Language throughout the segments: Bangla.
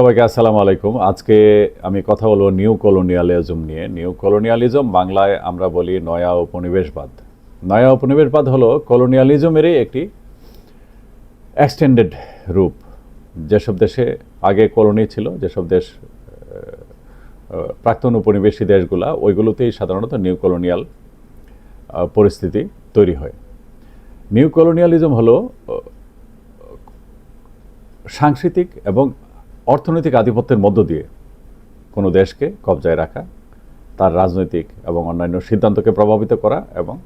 সবাইকে আসসালামু আলাইকুম। আজকে আমি কথা বলব নিউ কলোনিয়ালিজম নিয়ে। নিউ কলোনিয়ালিজম বাংলায় আমরা বলি নয়া উপনিবেশবাদ। নয়া উপনিবেশবাদ হলো কলোনিয়ালিজমেরই একটি এক্সটেন্ডেড রূপ। যেসব দেশে আগে কলোনি ছিল, যেসব দেশ প্রাক্তন উপনিবেশী দেশগুলা, ওইগুলোতেই সাধারণত নিউ কলোনিয়াল পরিস্থিতি তৈরি হয়। নিউ কলোনিয়ালিজম হলো সাংস্কৃতিক এবং অর্থনৈতিক আধিপত্যের মধ্য দিয়ে কোনো দেশকে কবজায় রাখা, তার রাজনৈতিক এবং অন্যান্য সিদ্ধান্তকে প্রভাবিত করা এবং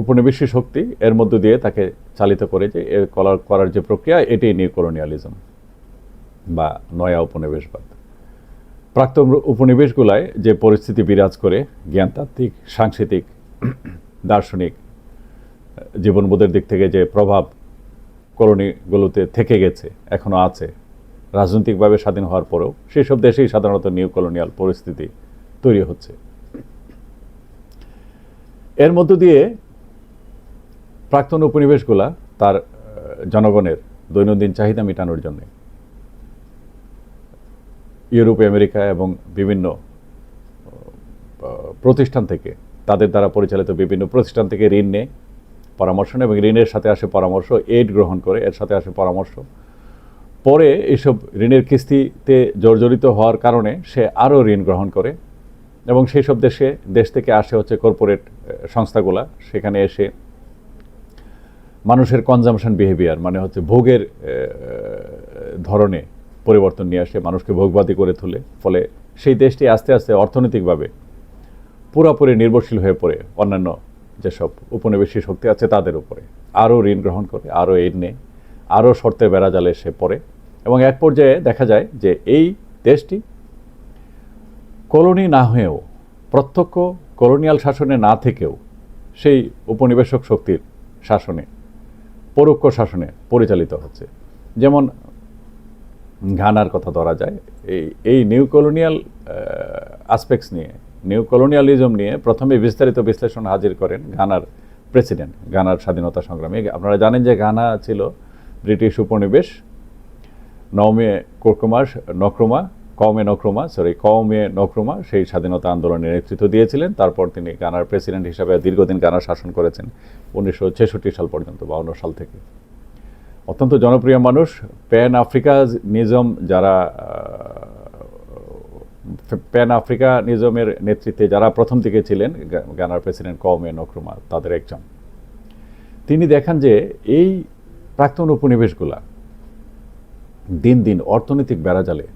উপনিবেশী শক্তি এর মধ্য দিয়ে তাকে চালিত করে যে এর করার করার যে প্রক্রিয়া এটাই নিউ কলোনিয়ালিজম বা নয়া উপনিবেশবাদ। প্রাক্তন উপনিবেশগুলায় যে পরিস্থিতি বিরাজ করে, জ্ঞানতাত্ত্বিক, সাংস্কৃতিক, দার্শনিক, জীবনবোধের দিক থেকে যে প্রভাব কলোনিগুলোতে থেকে গেছে এখনও আছে রাজনৈতিকভাবে স্বাধীন হওয়ার পরেও সেসব দেশেই সাধারণত নিউ কলোনিয়াল পরিস্থিতি তৈরি হচ্ছে। এর মধ্য দিয়ে প্রাক্তন উপনিবেশগুলা তার জনগণের দৈনন্দিন চাহিদা মেটানোর জন্য ইউরোপ, আমেরিকা এবং বিভিন্ন প্রতিষ্ঠান থেকে, তাদের দ্বারা পরিচালিত বিভিন্ন প্রতিষ্ঠান থেকে ঋণ নেয়, পরামর্শ নেয় এবং ঋণের সাথে আসে পরামর্শ এইড গ্রহণ করে, এর সাথে আসে পরামর্শ পরে এইসব ঋণের কিস্তিতে জর্জরিত হওয়ার কারণে সে আরও ঋণ গ্রহণ করে এবং সেই সব দেশে, দেশ থেকে আসে হচ্ছে কর্পোরেট সংস্থাগুলা। সেখানে এসে মানুষের কনজামশন বিহেভিয়ার মানে হচ্ছে ভোগের ধরনে পরিবর্তন নিয়ে আসে, মানুষকে ভোগবাদী করে তোলে। ফলে সেই দেশটি আস্তে আস্তে অর্থনৈতিকভাবে পুরোপুরি নির্ভরশীল হয়ে পড়ে অন্যান্য যেসব উপনিবেশী শক্তি আছে তাদের উপরে। আরও ঋণ গ্রহণ করে, আরও ঋণ নেয় আরও শর্তে বেড়াজালে সে পড়ে। এবং এক পর্যায়ে দেখা যায় যে এই দেশটি কলোনি না হয়েও, প্রত্যক্ষ কলোনিয়াল শাসনে না থেকেও সেই উপনিবেশক শক্তির শাসনে, পরোক্ষ শাসনে পরিচালিত হচ্ছে। যেমন ঘানার কথা ধরা যায়, এই এই নিউ কলোনিয়াল আসপেক্টস নিয়ে নিউ কলোনিয়ালিজম নিয়ে প্রথমে বিস্তারিত বিশ্লেষণ হাজির করেন ঘানার প্রেসিডেন্ট ঘানার স্বাধীনতা সংগ্রামী। আপনারা জানেন যে ঘানা ছিল ব্রিটিশ উপনিবেশ নওমে কোরকুমা নক্রমা কমে নক্রমা সরি কমে নক্রমা, সেই স্বাধীনতা আন্দোলনের নেতৃত্ব দিয়েছিলেন। তারপর তিনি গানার প্রেসিডেন্ট হিসাবে দীর্ঘদিন গানা শাসন করেছেন, উনিশশো ছেষট্টি সাল পর্যন্ত, বাউন্ন সাল থেকে। অত্যন্ত জনপ্রিয় মানুষ, প্যান আফ্রিকা নিজম যারা প্যান আফ্রিকা নিজমের নেতৃত্বে যারা প্রথম দিকে ছিলেন গানার প্রেসিডেন্ট কমে নক্রমা, তাদের একজন। তিনি দেখান যে এই প্রাক্তন উপনিবেশগুলা দিন দিন অর্থনৈতিক বেড়াজালে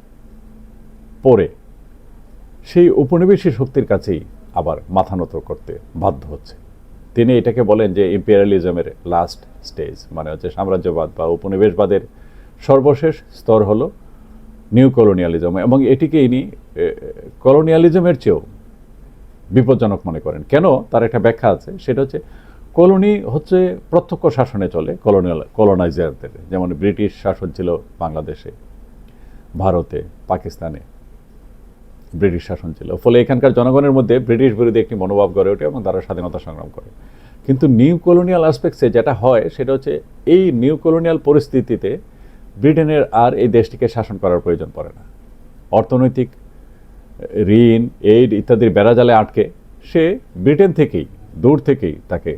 পড়ে, সেই উপনিবেশী শক্তির কাছেই আবার মাথা নত করতে বাধ্য হচ্ছে। তিনি এটাকে বলেন যে ইম্পেরিয়ালিজমের লাস্ট স্টেজ মানে হচ্ছে সাম্রাজ্যবাদ বা উপনিবেশবাদের সর্বশেষ স্তর হল নিউ কলোনিয়ালিজম এবং এটিকে ইনি কলোনিয়ালিজমের চেয়েও বিপজ্জনক মনে করেন। কেন? তার একটা ব্যাখ্যা আছে, সেটা হচ্ছে কলোনি হচ্ছে প্রত্যক্ষ শাসনে চলে, কলোনিয়াল, কলোনাইজারদের। যেমন ব্রিটিশ শাসন ছিল বাংলাদেশে, ভারতে, পাকিস্তানে ব্রিটিশ শাসন ছিল। ফলে এখানকার জনগণের মধ্যে ব্রিটিশ বিরোধী একটি মনোভাব গড়ে ওঠে এবং তারা স্বাধীনতা সংগ্রাম করে। কিন্তু নিউ কলোনিয়াল আসপেক্টসে যেটা হয়, সেটা হচ্ছে এই নিউ কলোনিয়াল পরিস্থিতিতে ব্রিটেনের আর এই দেশটিকে শাসন করার প্রয়োজন পড়ে না। অর্থনৈতিক ঋণ এইড ইত্যাদির বেড়াজালে আটকে, সে ব্রিটেন থেকেই, দূর থেকেই তাকে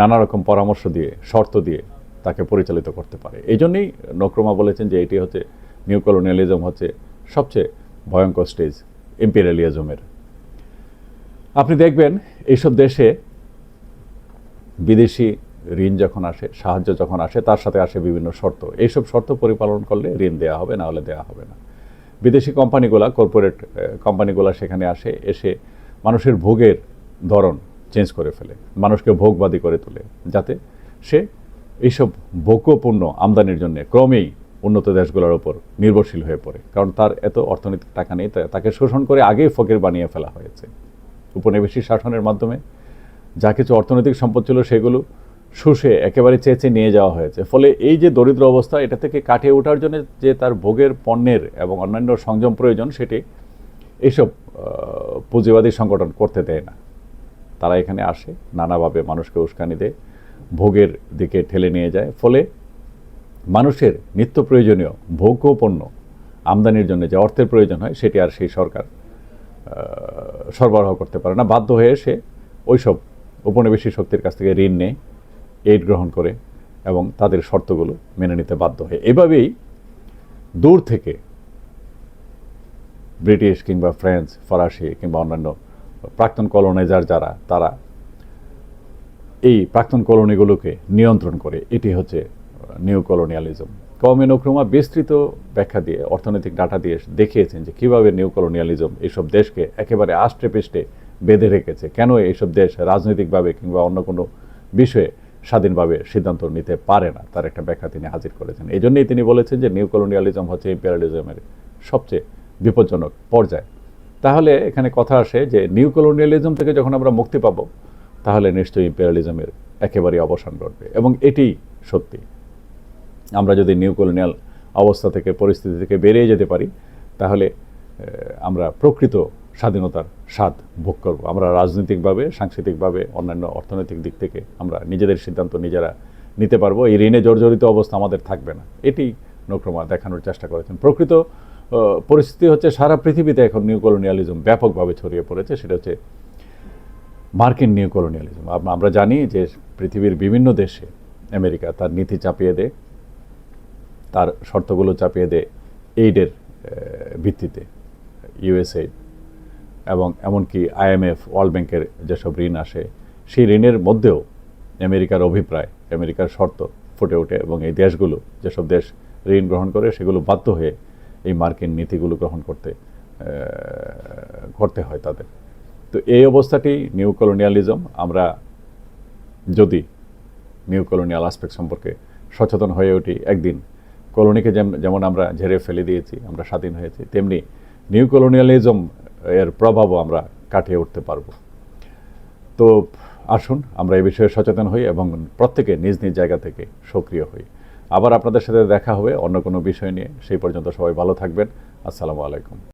নানা রকম পরামর্শ দিয়ে, শর্ত দিয়ে তাকে পরিচালিত করতে পারে। এই জন্যই নক্রমা বলেছেন যে এটি হচ্ছে নিউ কলোনিয়ালিজম হচ্ছে সবচেয়ে ভয়ঙ্কর স্টেজ ইম্পেরিয়ালিজমের। আপনি দেখবেন এইসব দেশে বিদেশি ঋণ যখন আসে, সাহায্য যখন আসে, তার সাথে আসে বিভিন্ন শর্ত। এইসব শর্ত পরিপালন করলে ঋণ দেওয়া হবে, না হলে দেওয়া হবে না। বিদেশি কোম্পানিগুলা, কর্পোরেট কোম্পানিগুলা সেখানে আসে, এসে মানুষের ভোগের ধরন চেঞ্জ করে ফেলে, মানুষকে ভোগবাদী করে তোলে, যাতে সে এইসব ভোগ্যপূর্ণ আমদানির জন্য ক্রমেই উন্নত দেশগুলোর ওপর নির্ভরশীল হয়ে পড়ে। কারণ তার এত অর্থনৈতিক টাকা নেই তাকে শোষণ করে আগেই ফকির বানিয়ে ফেলা হয়েছে। উপনিবেশিক শাসনের মাধ্যমে যা কিছু অর্থনৈতিক সম্পদ ছিল সেগুলো শুষে একেবারে চেঁচে নিয়ে যাওয়া হয়েছে। ফলে এই যে দরিদ্র অবস্থা, এটা থেকে কাটিয়ে ওঠার জন্য যে তার ভোগের পণ্যের এবং অন্যান্য সংযম প্রয়োজন, সেটি এইসব পুঁজিবাদী সংগঠন করতে দেয় না। তারা এখানে আসে, নানাভাবে মানুষকে উস্কানি দেয়, ভোগের দিকে ঠেলে নিয়ে যায়। ফলে মানুষের নিত্য প্রয়োজনীয় ভোগ্য পণ্য আমদানির জন্য যে অর্থের প্রয়োজন হয়, সেটি আর সেই সরকার সরবরাহ করতে পারে না। বাধ্য হয়ে সে ওইসব উপনিবেশী শক্তির কাছ থেকে ঋণ নেয় এইড গ্রহণ করে এবং তাদের শর্তগুলো মেনে নিতে বাধ্য হয়। এভাবেই দূর থেকে ব্রিটিশ কিংবা ফ্রেঞ্চ ফরাসি কিংবা অন্যান্য প্রাক্তন কলোনাইজার যারা, তারা এই প্রাক্তন কলোনিগুলোকে নিয়ন্ত্রণ করে, এটি হচ্ছে নিউ কলোনিয়ালিজম। কওমে নক্রমা বিস্তৃত ব্যাখ্যা দিয়ে, অর্থনৈতিক ডাটা দিয়ে দেখিয়েছেন যে কীভাবে নিউ কলোনিয়ালিজম এইসব দেশকে একেবারে আষ্টে পৃষ্ঠে বেঁধে রেখেছে। কেন এইসব দেশ রাজনৈতিকভাবে কিংবা অন্য কোনো বিষয়ে স্বাধীনভাবে সিদ্ধান্ত নিতে পারে না? তার একটা ব্যাখ্যা তিনি হাজির করেছেন। এই জন্যই তিনি বলেছেন যে নিউ কলোনিয়ালিজম হচ্ছে ইম্পেরিয়ালিজমের সবচেয়ে বিপজ্জনক পর্যায়। তাহলে এখানে কথা আসে যে নিউ কলোনিয়ালিজম থেকে যখন আমরা মুক্তি পাব, তাহলে নিশ্চয়ই ইম্পেরিয়ালিজমের একেবারেই অবসান ঘটবে। এবং এটি সত্যি। আমরা যদি নিউ কলোনিয়াল অবস্থা থেকে, পরিস্থিতি থেকে বেরিয়ে যেতে পারি, তাহলে আমরা প্রকৃত স্বাধীনতার স্বাদ ভোগ করব। আমরা রাজনৈতিকভাবে, সাংস্কৃতিকভাবে, অন্যান্য অর্থনৈতিক দিক থেকে আমরা নিজেদের সিদ্ধান্ত নিজেরা নিতে পারব। এই ঋণে জর্জরিত অবস্থা আমাদের থাকবে না। এটি নক্রমা দেখানোর চেষ্টা করেছেন। প্রকৃত পরিস্থিতি হচ্ছে সারা পৃথিবীতে এখন নিউ কলোনিয়ালিজম ব্যাপকভাবে ছড়িয়ে পড়েছে, সেটা হচ্ছে মার্কিন নিউ কলোনিয়ালিজম আমরা জানি যে পৃথিবীর বিভিন্ন দেশে আমেরিকা তার নীতি চাপিয়ে দেয়, তার শর্তগুলো চাপিয়ে দেয় এইডের ভিত্তিতে ইউএসএ এবং এমনকি আইএমএফ, ওয়ার্ল্ড ব্যাংকের যেসব ঋণ আসে, সেই ঋণের মধ্যেও আমেরিকার অভিপ্রায়, আমেরিকার শর্ত ফুটে ওঠে এবং এই দেশগুলো যেসব দেশ ঋণ গ্রহণ করে, সেগুলো বাধ্য হয়ে এই মার্কিন নীতিগুলো গ্রহণ করতে করতে হয় তাদের। তো এই অবস্থাটি নিউ কলোনিয়ালিজম আমরা যদি নিউ কলোনিয়াল আসপেক্ট সম্পর্কে সচেতন হয়ে উঠি, একদিন কলোনিকে যেমন আমরা ঝেড়ে ফেলে দিয়েছি, আমরা স্বাধীন হয়েছি, তেমনি নিউ কলোনিয়ালিজম এর প্রভাবও আমরা কাটিয়ে উঠতে পারব। তো আসুন আমরা এই বিষয়ে সচেতন হই এবং প্রত্যেকে নিজ নিজ জায়গা থেকে সক্রিয় হই। আবার আপনাদের সাথে দেখা হবে অন্য কোনো বিষয় নিয়ে। সেই পর্যন্ত সবাই ভালো থাকবেন। আসসালামু আলাইকুম।